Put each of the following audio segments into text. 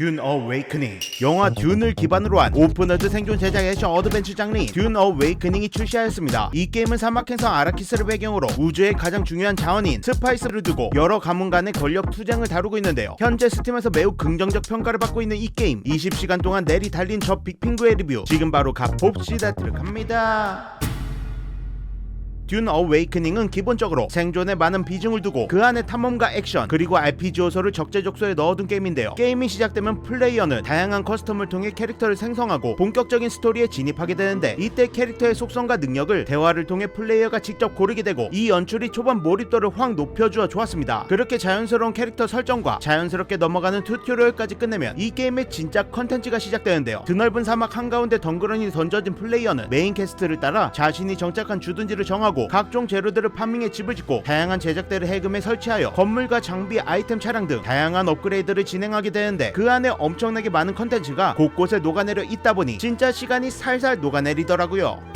듄 어웨이크닝 영화 듄을 기반으로 한 오픈월드 생존 제작 액션 어드벤처 장르 듄 어웨이크닝이 출시하였습니다. 이 게임은 사막행성 아라키스를 배경으로 우주의 가장 중요한 자원인 스파이스를 두고 여러 가문 간의 권력 투쟁을 다루고 있는데요. 현재 스팀에서 매우 긍정적 평가를 받고 있는 이 게임 20시간 동안 내리 달린 저 빅핑구의 리뷰 지금 바로 가봅시다 들어갑니다. 듄 어웨이크닝은 기본적으로 생존에 많은 비중을 두고 그 안에 탐험과 액션 그리고 RPG 요소를 적재적소에 넣어둔 게임인데요. 게임이 시작되면 플레이어는 다양한 커스텀을 통해 캐릭터를 생성하고 본격적인 스토리에 진입하게 되는데 이때 캐릭터의 속성과 능력을 대화를 통해 플레이어가 직접 고르게 되고 이 연출이 초반 몰입도를 확 높여주어 좋았습니다. 그렇게 자연스러운 캐릭터 설정과 자연스럽게 넘어가는 튜토리얼까지 끝내면 이 게임의 진짜 컨텐츠가 시작되는데요. 드넓은 사막 한가운데 덩그러니 던져진 플레이어는 메인 캐스트를 따라 자신이 정착한 주둔지를 정하고 각종 재료들을 파밍해 집을 짓고 다양한 제작대를 해금에 설치하여 건물과 장비, 아이템, 차량 등 다양한 업그레이드를 진행하게 되는데 그 안에 엄청나게 많은 컨텐츠가 곳곳에 녹아내려 있다 보니 진짜 시간이 살살 녹아내리더라고요.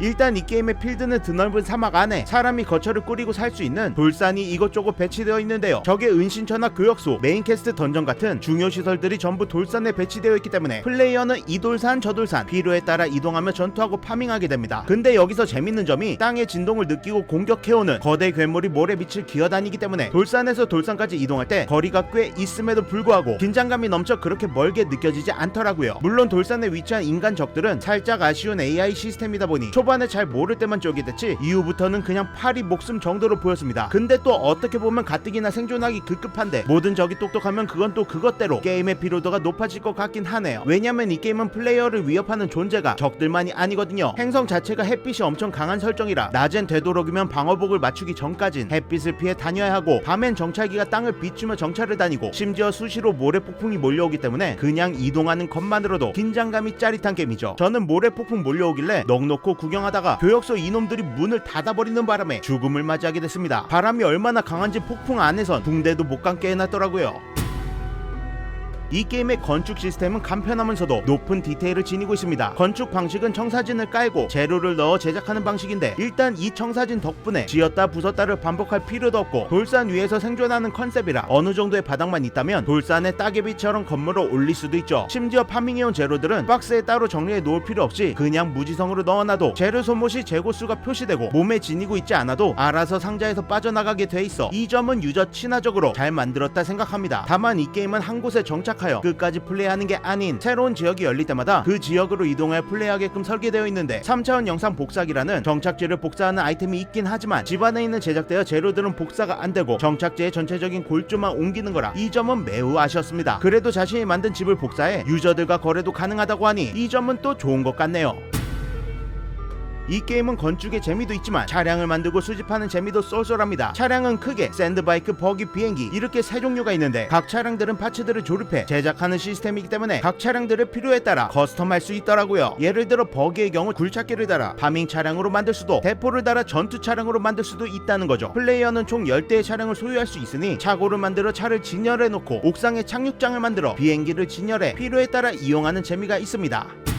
일단 이 게임의 필드는 드넓은 사막 안에 사람이 거처를 꾸리고 살 수 있는 돌산이 이것저것 배치되어 있는데요. 적의 은신처나 교역소, 메인 캐스트 던전 같은 중요 시설들이 전부 돌산에 배치되어 있기 때문에 플레이어는 이 돌산 저 돌산 필요에 따라 이동하며 전투하고 파밍하게 됩니다. 근데 여기서 재밌는 점이 땅의 진동을 느끼고 공격해오는 거대 괴물이 모래빛을 기어다니기 때문에 돌산에서 돌산까지 이동할 때 거리가 꽤 있음에도 불구하고 긴장감이 넘쳐 그렇게 멀게 느껴지지 않더라고요. 물론 돌산에 위치한 인간 적들은 살짝 아쉬운 AI 시스템이다 보니 초반 에 잘 모를 때만 됐지 이후부터는 그냥 파리 목숨 정도로 보였습니다. 근데 또 어떻게 보면 가뜩이나 생존하기 급급한데 모든 적이 똑똑하면 그건 또 그것대로 게임의 피로도가 높아질 것 같긴 하네요. 왜냐면 이 게임은 플레이어를 위협하는 존재가 적들만이 아니거든요. 행성 자체가 햇빛이 엄청 강한 설정이라 낮엔 되도록이면 방어복을 맞추기 전까진 햇빛을 피해 다녀야 하고 밤엔 정찰기가 땅을 비추며 정찰을 다니고 심지어 수시로 모래 폭풍이 몰려오기 때문에 그냥 이동하는 것만으로도 긴장감이 짜릿한 게임이죠. 저는 모래 폭풍 몰려오길래 넉넉고 구경 하다가 교역소 이놈들이 문을 닫아버리는 바람에 죽음을 맞이하게 됐습니다. 바람이 얼마나 강한지 폭풍 안에선 붕대도 못 감게 해놨더라고요. 이 게임의 건축 시스템은 간편하면서도 높은 디테일을 지니고 있습니다. 건축 방식은 청사진을 깔고 재료를 넣어 제작하는 방식인데 일단 이 청사진 덕분에 지었다 부쉈다를 반복할 필요도 없고 돌산 위에서 생존하는 컨셉이라 어느 정도의 바닥만 있다면 돌산에 따개비처럼 건물을 올릴 수도 있죠. 심지어 파밍해온 재료들은 박스에 따로 정리해 놓을 필요 없이 그냥 무지성으로 넣어놔도 재료 소모시 재고수가 표시되고 몸에 지니고 있지 않아도 알아서 상자에서 빠져나가게 돼 있어 이 점은 유저 친화적으로 잘 만들었다 생각합니다. 다만 이 게임은 한 곳에 정착 하여 끝까지 플레이하는 게 아닌 새로운 지역이 열릴 때마다 그 지역으로 이동해 플레이하게끔 설계되어 있는데 3차원 영상 복사기라는 정착지를 복사하는 아이템이 있긴 하지만 집 안에 있는 제작되어 재료들은 복사가 안 되고 정착지의 전체적인 골조만 옮기는 거라 이 점은 매우 아쉬웠습니다. 그래도 자신이 만든 집을 복사해 유저들과 거래도 가능하다고 하니 이 점은 또 좋은 것 같네요. 이 게임은 건축의 재미도 있지만 차량을 만들고 수집하는 재미도 쏠쏠합니다. 차량은 크게 샌드바이크, 버기, 비행기 이렇게 세 종류가 있는데 각 차량들은 파츠들을 조립해 제작하는 시스템이기 때문에 각 차량들의 필요에 따라 커스텀할 수 있더라고요. 예를 들어 버기의 경우 굴착기를 달아 파밍 차량으로 만들 수도 대포를 달아 전투 차량으로 만들 수도 있다는 거죠. 플레이어는 총 10대의 차량을 소유할 수 있으니 차고를 만들어 차를 진열해 놓고 옥상에 착륙장을 만들어 비행기를 진열해 필요에 따라 이용하는 재미가 있습니다.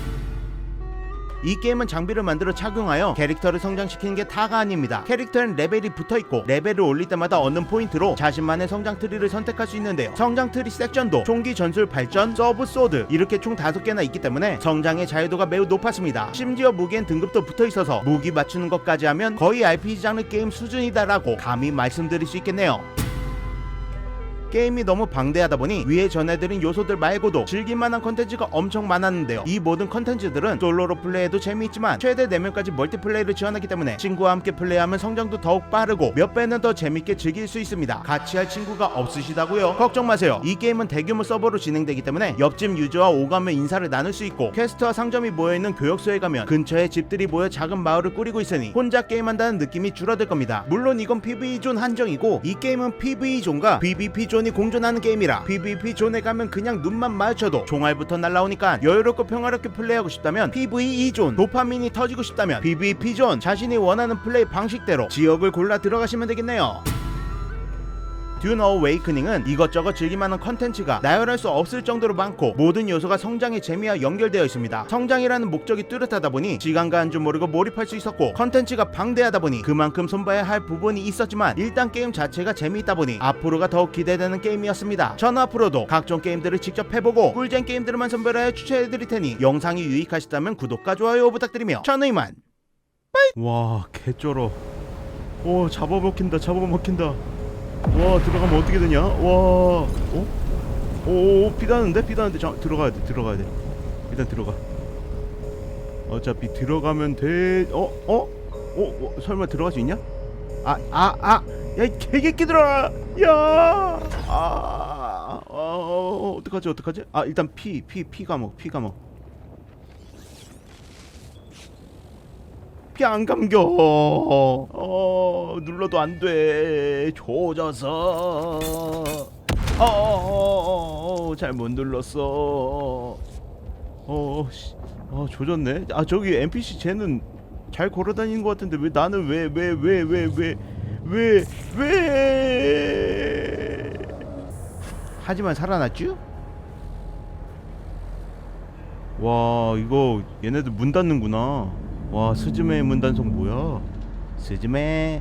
이 게임은 장비를 만들어 착용하여 캐릭터를 성장시키는 게 다가 아닙니다. 캐릭터는 레벨이 붙어 있고 레벨을 올릴 때마다 얻는 포인트로 자신만의 성장 트리를 선택할 수 있는데요. 성장 트리 섹션도 총기 전술 발전, 서브 소드 이렇게 총 다섯 개나 있기 때문에 성장의 자유도가 매우 높았습니다. 심지어 무기엔 등급도 붙어 있어서 무기 맞추는 것까지 하면 거의 RPG 장르 게임 수준이다라고 감히 말씀드릴 수 있겠네요. 게임이 너무 방대하다 보니 위에 전해드린 요소들 말고도 즐길 만한 컨텐츠가 엄청 많았는데요. 이 모든 컨텐츠들은 솔로로 플레이해도 재미있지만 최대 4명까지 멀티플레이를 지원하기 때문에 친구와 함께 플레이하면 성장도 더욱 빠르고 몇 배는 더 재밌게 즐길 수 있습니다. 같이 할 친구가 없으시다고요? 걱정 마세요. 이 게임은 대규모 서버로 진행되기 때문에 옆집 유저와 오가며 인사를 나눌 수 있고 퀘스트와 상점이 모여있는 교역소에 가면 근처에 집들이 모여 작은 마을을 꾸리고 있으니 혼자 게임한다는 느낌이 줄어들 겁니다. 물론 이건 PVE 존 한정이고 이 게임은 PVE 존과 PVP 존이 공존하는 게임이라 PVP 존에 가면 그냥 눈만 마주쳐도 종알부터 날라오니까 여유롭고 평화롭게 플레이하고 싶다면 PVE 존 도파민이 터지고 싶다면 PVP 존 자신이 원하는 플레이 방식대로 지역을 골라 들어가시면 되겠네요. 듄 어웨이크닝은 이것저것 즐길만한 컨텐츠가 나열할 수 없을 정도로 많고 모든 요소가 성장의 재미와 연결되어 있습니다. 성장이라는 목적이 뚜렷하다 보니 시간 가는 줄 모르고 몰입할 수 있었고 컨텐츠가 방대하다 보니 그만큼 손봐야 할 부분이 있었지만 일단 게임 자체가 재미있다 보니 앞으로가 더욱 기대되는 게임이었습니다. 전 앞으로도 각종 게임들을 직접 해보고 꿀잼 게임들만 선별하여 추천해드릴 테니 영상이 유익하시다면 구독과 좋아요 부탁드리며 저는 이만 와 개쩔어 오 잡아먹힌다 잡아먹힌다 와 들어가면 어떻게 되냐 와 어? 오 피다는데 피다는데 자, 들어가야 돼 들어가야 돼 일단 들어가 어차피 들어가면 돼 어? 어? 어? 어? 설마 들어갈 수 있냐? 아 아 아 야 이 개새끼들아 야 아, 어, 어떡하지 어떡하지? 아 일단 피 피피 감어 피감 어피안 감겨. 어, 눌러도 안 돼. 조져서. 어, 어, 어, 어, 잘못 눌렀어. 어, 씨. 어, 조졌네. 아, 저기 NPC 쟤는 잘 걸어 다니는 것 같은데 왜 나는 왜 왜 왜 왜 왜 왜 왜? 하지만 살아났쥬? 와 이거 얘네들 문 닫는구나 와 스즈메 문 단속 뭐야? 스즈메